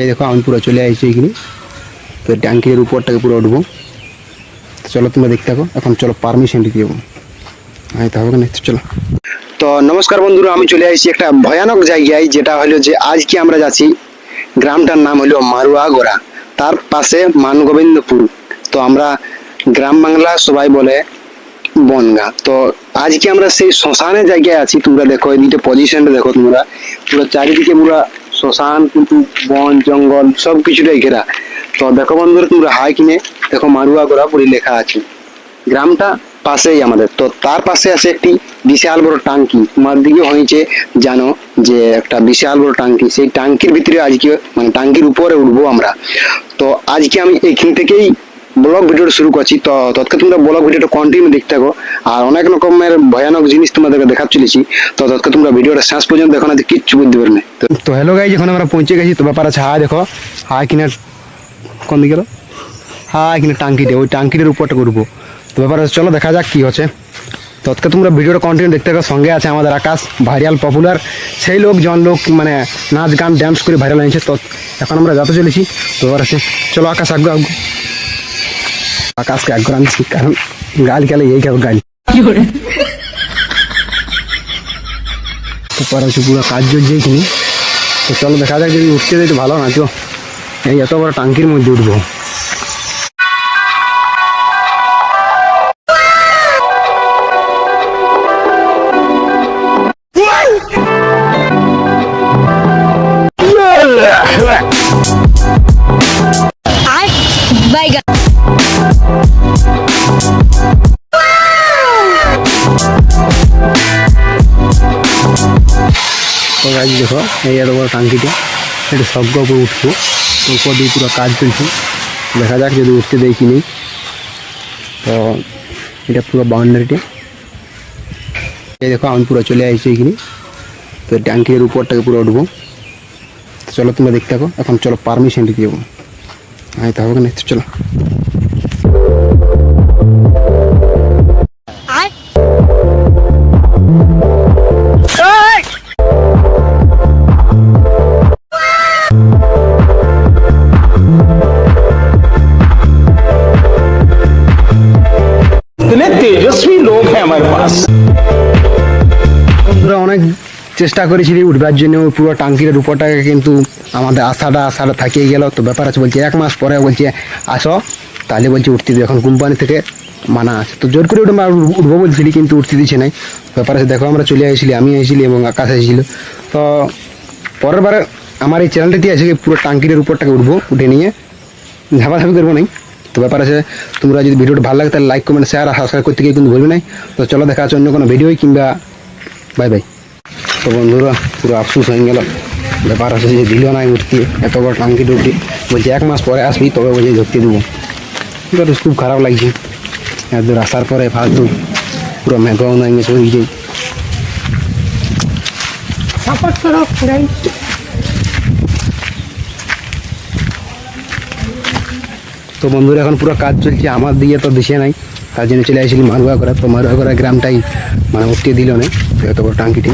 এই দেখো, আমি পুরো চলে আসছি এখানে। তো ট্যাঙ্কির উপরটাকে পুরো উঠবো। চলো তোমরা দেখতে থাকো। এখন চলো পারমিশন আমি তো হবে না? চলো। তো নমস্কার বন্ধুরা, আমি চলে আসছি একটা ভয়ানক জায়গায়, যেটা হলো যে আজকে আমরা যাচ্ছি। গ্রামটার নাম হলো মারুয়াগোড়া তার পাশে মানগোবিন্দপুর। তো আমরা গ্রাম বাংলা সবাই বলে বনগা। তো আজকে আমরা সেই শ্মশানের জায়গায় আছি। তোমরা দেখো এই এদিকে পজিশনটা দেখো তোমরা। পুরো চারিদিকে পুরো শ্মশান কিন্তু বন, জঙ্গল সব কিছুটাই ঘেরা। তো দেখো বন্ধুরা, তোমরা হাই কিনে, দেখো মারুয়া গোড়া বলে লেখা আছে। গ্রামটা পাশেই আমাদের। তো তার পাশে আছে একটি বিশাল বড় টাঙ্কি। তোমার দিকে হয়েছে, জানো যে একটা বিশাল বড় টাঙ্কি। সেই টাঙ্কির ভিতরে আজকে মানে টাঙ্কির উপরে উঠবো আমরা। তো আজকে আমি এখান থেকেই ব্লগ ভিডিওটা শুরু করছি। তো তৎকে তোমরা ব্লগ ভিডিওটা কন্টিনিউ দেখতে থাকো। আর অনেক রকমের ভয়ানক জিনিস তোমাদেরকে দেখাতে চলেছি। তো তৎকে তোমরা ভিডিওটা শেষ পর্যন্ত দেখো না কিচ্ছু বুঝতে পারবে না। তো হ্যালো গাই যখন আমরা পৌঁছে গেছি। তো ব্যাপার আছে হা দেখো। হা কিনা কোন দিকে হ্যাঁ এখানে টাঙ্কিতে ওই টাঙ্কিটার উপরটা করব তো ব্যাপার হচ্ছে চলো দেখা যাক কী হচ্ছে। তৎকে তোমরা ভিডিওটা কন্টিনিউ দেখতে থাকো। সঙ্গে আছে আমাদের আকাশ, ভাইরাল পপুলার সেই লোক, জন লোক মানে নাচ, গান ড্যান্স করে ভাইরাল হয়েছে। তো এখন আমরা যাতে চলেছি। তো ব্যাপার আছে, চলো আকাশ আগ্রহ আগ্রহ আকাশকে আগ্রহ আনছি কারণ গাল খেলে এই গেল। গাল ব্যাপার হচ্ছে পুরো কাজ এখানে তো চলো দেখা যাক যদি উঠতে যাই তো ভালো না তো। এই এত বড় টাঙ্কির মধ্যে উঠবো। গাছ দেখো, এই এত বড় টাঙ্কিটা এটা সজ্ঞ উপরে উঠবো। তো উপর দিয়ে পুরো কাজ চলছে। দেখা যাক যদি উঠতে দেয় কি নেই। তো এটা পুরো বাউন্ডারিটা এই দেখো, আমি পুরো চলে আসছি এখানে। তো ট্যাঙ্কির উপরটাকে পুরো উঠবো। চলো তোমরা দেখতে থাকো। এখন চলো পারমিশন দিতে যাব। আমি তো হবে না? চলো। অনেক চেষ্টা করেছিলি উঠবার জন্য পুরো টাঙ্কির উপরটাকে কিন্তু আমাদের আশাটা আশাটা থাকিয়ে গেল। তো ব্যাপার আছে, বলছে এক মাস পরে বলছে, আসো, তাহলে বলছে উঠতে এখন কোম্পানি থেকে মানা আছে। তো জোর করে উঠে, উঠবো বলছিলি কিন্তু উঠতে দিচ্ছে নাই। ব্যাপার আছে, দেখো, আমরা চলে আসছিলি আমি এসেছিলি এবং আকাশ এসেছিল তো পরের বারে আমার এই চ্যানেলটাতে আছে পুরো টাঙ্কির উপরটাকে উঠবো, উঠে নিয়ে। ঝাপাঝাপি করব নাই। তো ব্যাপার আছে, তোমরা যদি ভিডিওটা ভালো লাগে, তাহলে লাইক কমেন্ট শেয়ার আর সাবস্ক্রাইব করতে গিয়ে কিন্তু ভুলবে নাই। তো চলো, দেখা আছে অন্য কোনো ভিডিওই কিংবা বাই বাই তো বন্ধুরা পুরো আফসোস হয়ে গেল। ব্যাপার আছে যে দিল না উঠতে এত বড় টাঙ্কি টুকটি বলছে এক মাস পরে আসবি তবে বলছে ধরতে দেবো। তো খুব খারাপ লাগছে। এত আসার পরে ফালতু পুরো মেঘাও নাই ওই যে। তো বন্ধুরা এখন পুরো কাজ চলছে আমার দিকে তো দিশে নাই। তার জন্য চলে আসছিলি মারুয়া করা। তো মারুয়া করা গ্রামটাই মানে উঠিয়ে দিল না এত বড় টাঙ্কিটি।